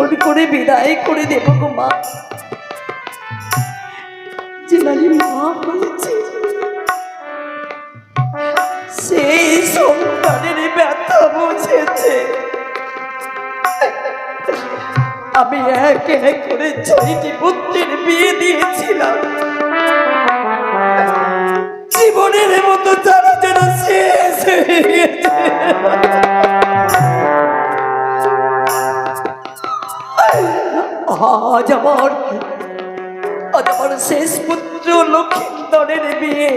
কেমন করে বিদায় করে দেব গো মা। সেই সন্তানের ব্যথা বুঝেছে। আমি এক এক করে ছয়টি পুত্রের বিয়ে দিয়েছিলাম। জীবনের মতো তারা যেন শেষ হয়ে গেছে। আজ আমার আজ আমার শেষ পুত্র লক্ষিন্দরের বিয়ে।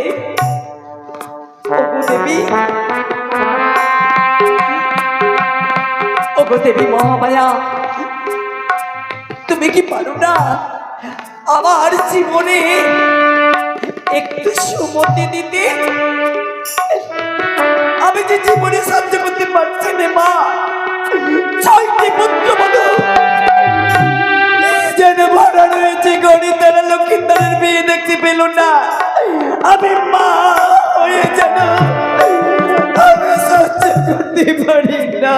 দেবী, ওগো দেবী মহামায়া তুমি কি পারো না আমার জীবনে একটু সুমতি দিতে? আমি যে জীবনে সাহায্য করতে পারছি না মা, ছয়টি পুত্র বলো। যেন ভাড়া রয়েছে গণিতারা লক্ষ্মীদারের বিয়ে দেখতে পেল না। আমি মা হয়ে যেন আমি সহ্য করতে পারি না।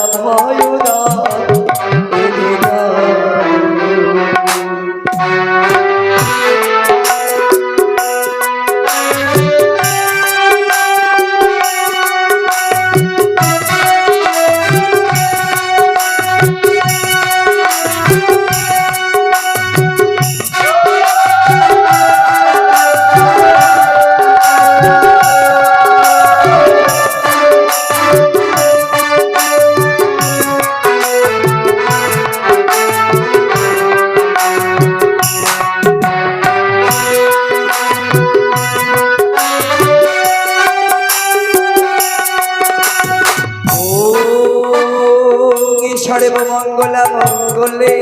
我有害 মঙ্গলে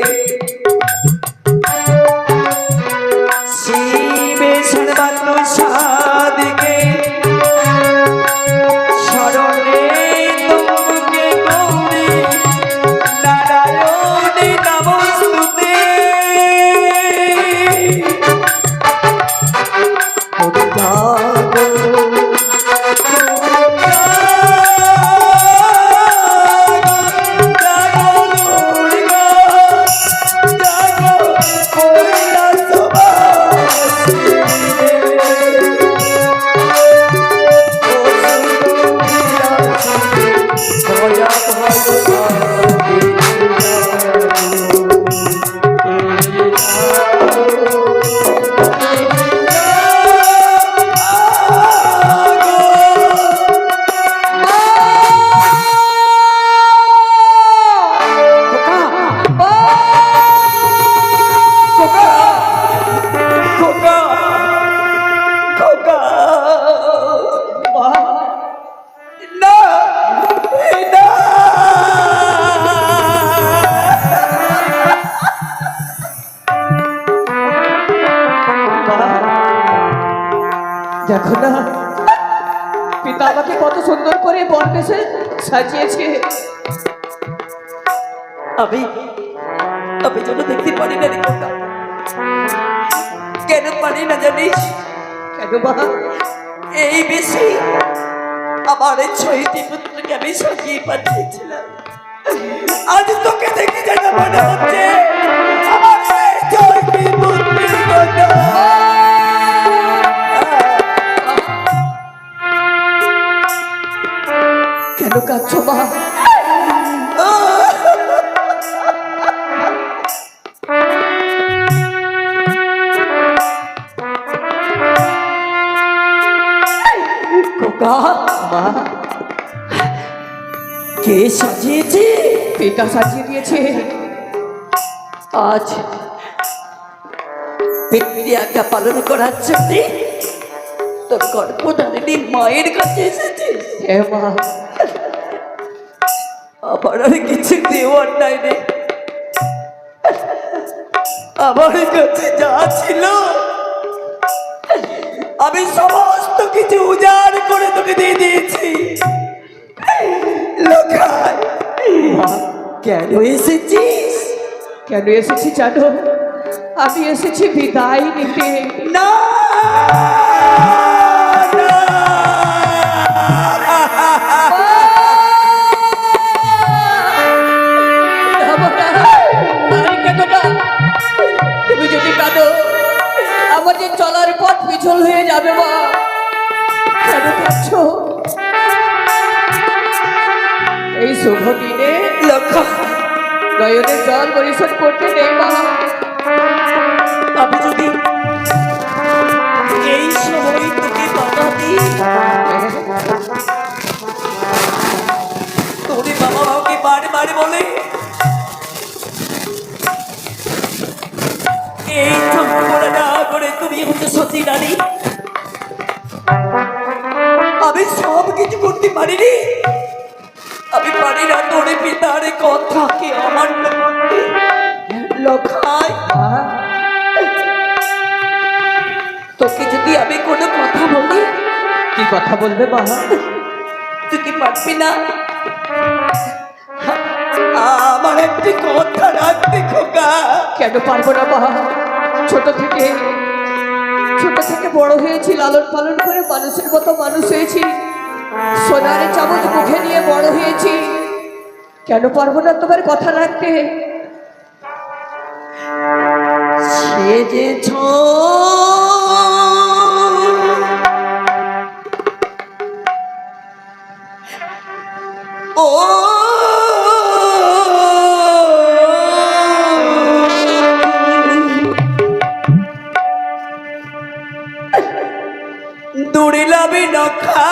দেখো না। পিতা আমাকে কত সুন্দর করে বনবেশে সাজিয়েছে। আমি আমি যেন দেখতে পারি না। কেন পারি না জানিস কেন মা? এই বেশি আমার এই ছয়টি পুত্রকে আমি সাজিয়ে পাঠিয়েছিলাম। আজ তোকে দেখে যেন মনে হচ্ছে কেন কাঁদছ মা। কে সাজিয়েছে? পিতা সাজিয়ে দিয়েছে। আজ পিতৃয়াজ্ঞা পালন করার জন্য তোর গর্ভধারিণী মায়ের কাছে এসেছিস হ্যাঁ মা। আমার আর কিছু দেওয়ার নাই রে। আমার কাছে যা ছিল আমি সমস্ত কিছু উজাড় করে তোকে দিয়ে দিয়েছি। কেন এসেছিস? কেন এসেছি জানো? আমি এসেছি বিদায় নিতে। না না। নয়নের জল পরিশোধ করতে নেই মা তোকে যদি আমি কোনো কথা বলি কি কথা বলবে মা? তুই কি পারবি না আমার একটি কথা রাখতে খোকা। কেন পারব না মা? ছোট থেকে ছোট থেকে বড় হয়েছি লালন পালন করে মানুষের মতো মানুষ হয়েছি। সোনারে চামচ মুখে নিয়ে বড় হয়েছি। কেন পারব না তোমার কথা রাখতে? সেজেছ ও। দূরে লাভে নখা।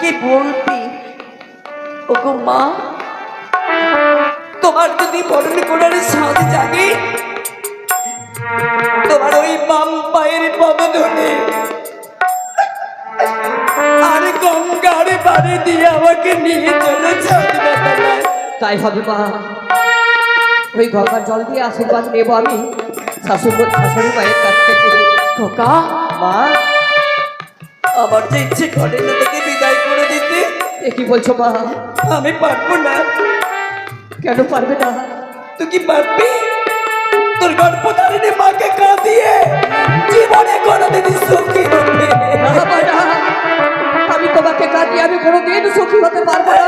ওনাকে বলবি? ওগো মা, তোমার যদি বরণ করার সাথ জাগে, তোমার ওই বাম পায়ের পদধনে আর গঙ্গার বাড়ি দিয়ে আমাকে নিয়ে চলে তাই হবে মা, ওই গঙ্গার জল দিয়ে আশীর্বাদ নেব আমি। শাশুড়ি শাশুড়ি মায়ের কাছ থেকে। মা আমার যে ইচ্ছে করে না তোকে বিদায় করে দিতে। এ কি বলছো মা? আমি পারব না। কেন পারবে না? তুই কি পারবি? তোর গর্ভধারিণী মাকে কাঁদিয়ে জীবনে কোনোদিন সুখী হবে না, না। আমি তোমাকে কাটিয়ে আমি কোনোদিন সুখী হতে পারব না।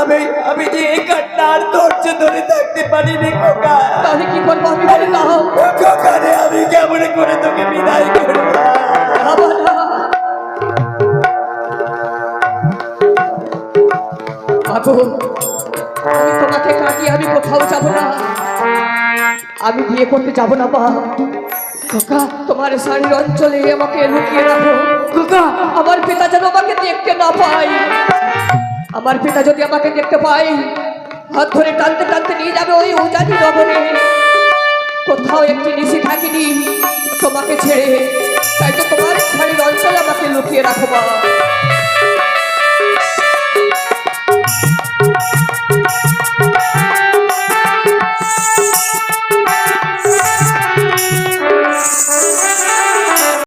আমি আমি যে এই কান্না আর ধৈর্য ধরে থাকতে পারি রে খোকা। তাহলে কি করব আমি বলে দাও। খোকা রে আমি কেমন করে তোকে বিদায় করব? মাথা কাটিয়ে আমি কোথাও যাব না। আমি বিয়ে করতে যাব না বা খোকা তোমার শাড়ির অঞ্চলে আমাকে লুকিয়ে রাখো। খোকা আমার পিতা যেন আমাকে দেখতে না পাই আমার পিতা যদি আমাকে দেখতে পাই হাত ধরে টানতে টানতে নিয়ে যাবে ওই উজানি নগরে কোথাও একটি নিশি থাকিনি তোমাকে ছেড়ে। তাই তো তোমার শাড়ির অঞ্চলে আমাকে লুকিয়ে রাখো বাবা